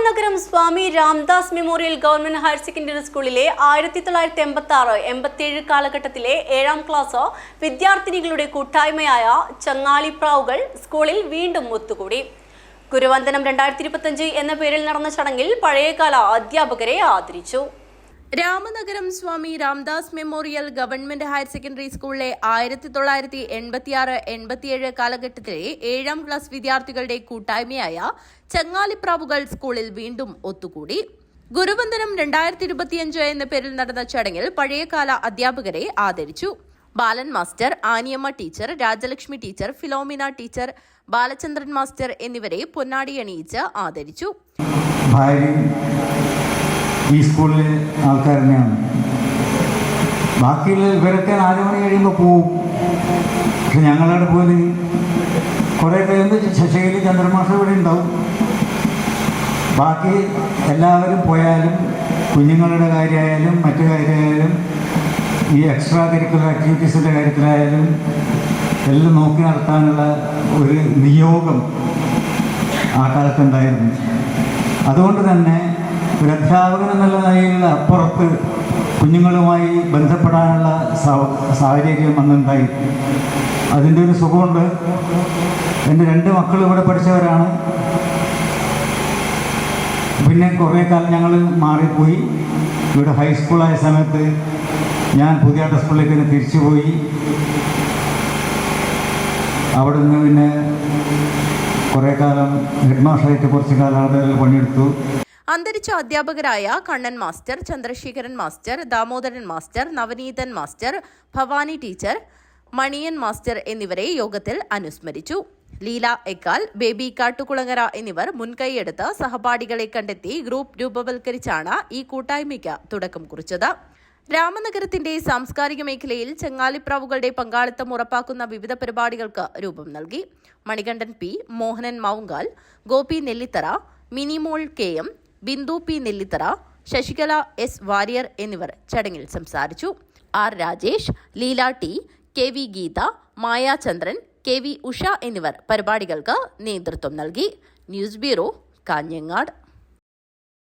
Ramanagaram Swami Ramdas memorial government higher secondary സ്കൂളിലെ ആയിരത്തി തൊള്ളായിരത്തി എൺപത്തി ആറ് എൺപത്തിയേഴ് കാലഘട്ടത്തിലെ ഏഴാം ക്ലാസ് വിദ്യാർത്ഥിനികളുടെ കൂട്ടായ്മയായ ചങ്ങാളിപ്രാവുകൾ സ്കൂളിൽ വീണ്ടും ഒത്തുകൂടി. ഗുരുവന്ദനം രണ്ടായിരത്തി ഇരുപത്തഞ്ച് എന്ന പേരിൽ നടന്ന ചടങ്ങിൽ പഴയകാല അധ്യാപകരെ ആദരിച്ചു. Ramanagaram Swami Ramdas memorial government higher secondary സ്കൂളിലെ ആയിരത്തി തൊള്ളായിരത്തി എൺപത്തിയാറ് എൺപത്തിയേഴ് കാലഘട്ടത്തിലെ ഏഴാം ക്ലാസ് വിദ്യാർത്ഥികളുടെ കൂട്ടായ്മയായ ചങ്ങാലിപ്രാവുകൾ സ്കൂളിൽ വീണ്ടും ഒത്തുകൂടി. ഗുരുവന്ദനം രണ്ടായിരത്തി ഇരുപത്തിയഞ്ച് എന്ന പേരിൽ നടന്ന ചടങ്ങിൽ പഴയകാല അധ്യാപകരെ ആദരിച്ചു. Balan master Aniyamma teacher Rajalakshmi teacher Philomina teacher Balachandran master എന്നിവരെ പൊന്നാടി അണിയിച്ച് ആദരിച്ചു. ഈ സ്കൂളിലെ ആൾക്കാർ തന്നെയാണ്. ബാക്കിയുള്ള ഇവരൊക്കെ നാല് മണി കഴിയുമ്പോൾ പോവും. പക്ഷെ ഞങ്ങളവിടെ പോയി കുറേ കഴിയുമ്പോൾ ശശികലി ചന്ദ്രമാഷ ഇവിടെ ഉണ്ടാവും. ബാക്കി എല്ലാവരും പോയാലും കുഞ്ഞുങ്ങളുടെ കാര്യമായാലും മറ്റു കാര്യമായാലും ഈ എക്സ്ട്രാ കരിക്കുലർ ആക്ടിവിറ്റീസിന്റെ കാര്യത്തിലായാലും എല്ലാം നോക്കി നടത്താനുള്ള ഒരു നിയോഗം ആ കാലത്തുണ്ടായിരുന്നു. അതുകൊണ്ട് തന്നെ ഒരു അധ്യാപകൻ എന്നുള്ള നിലയിൽ അപ്പുറത്ത് കുഞ്ഞുങ്ങളുമായി ബന്ധപ്പെടാനുള്ള സാഹചര്യം അന്നുണ്ടായി അതിന്റെ ഒരു സുഖമുണ്ട്. എന്റെ രണ്ട് മക്കൾ ഇവിടെ പഠിച്ചവരാണ്. പിന്നെ കുറേ കാലം ഞങ്ങൾ മാറിപ്പോയി. ഇവിടെ ഹൈസ്കൂളായ സമയത്ത് ഞാൻ പുതിയ സ്കൂളിലേക്ക് തന്നെ തിരിച്ചുപോയി. അവിടെ നിന്ന് പിന്നെ കുറേ കാലം ഹെഡ് മാസ്റ്ററായിട്ട് കുറച്ച് കാലം പണിയെടുത്തു. അന്തരിച്ച അധ്യാപകരായ Kannan master Chandrasekharan master Damodaran master Navaneethan master Bhavani teacher Maniyan master എന്നിവരെ യോഗത്തിൽ അനുസ്മരിച്ചു. ലീല എക്കാൽ ബേബി കാട്ടുകുളങ്ങര എന്നിവർ മുൻകൈയെടുത്ത് സഹപാഠികളെ കണ്ടെത്തി ഗ്രൂപ്പ് രൂപവൽക്കരിച്ചാണ് ഈ കൂട്ടായ്മയ്ക്ക് തുടക്കം കുറിച്ചത്. രാമനഗരത്തിന്റെ സാംസ്കാരിക മേഖലയിൽ ചെങ്ങാലിപ്രാവുകളുടെ പങ്കാളിത്തം ഉറപ്പാക്കുന്ന വിവിധ പരിപാടികൾക്ക് രൂപം നൽകി. Manikandan P Mohanan Moungal Gopi Nellithara Minimol K M Bindu P Nellithara Sasikala S Warrier എന്നിവർ ചടങ്ങിൽ സംസാരിച്ചു. R Rajesh Leela T K V Geetha Mayachandran K V Usha എന്നിവർ പരിപാടികൾക്ക് നേതൃത്വം നൽകി. News bureau Kanhangad.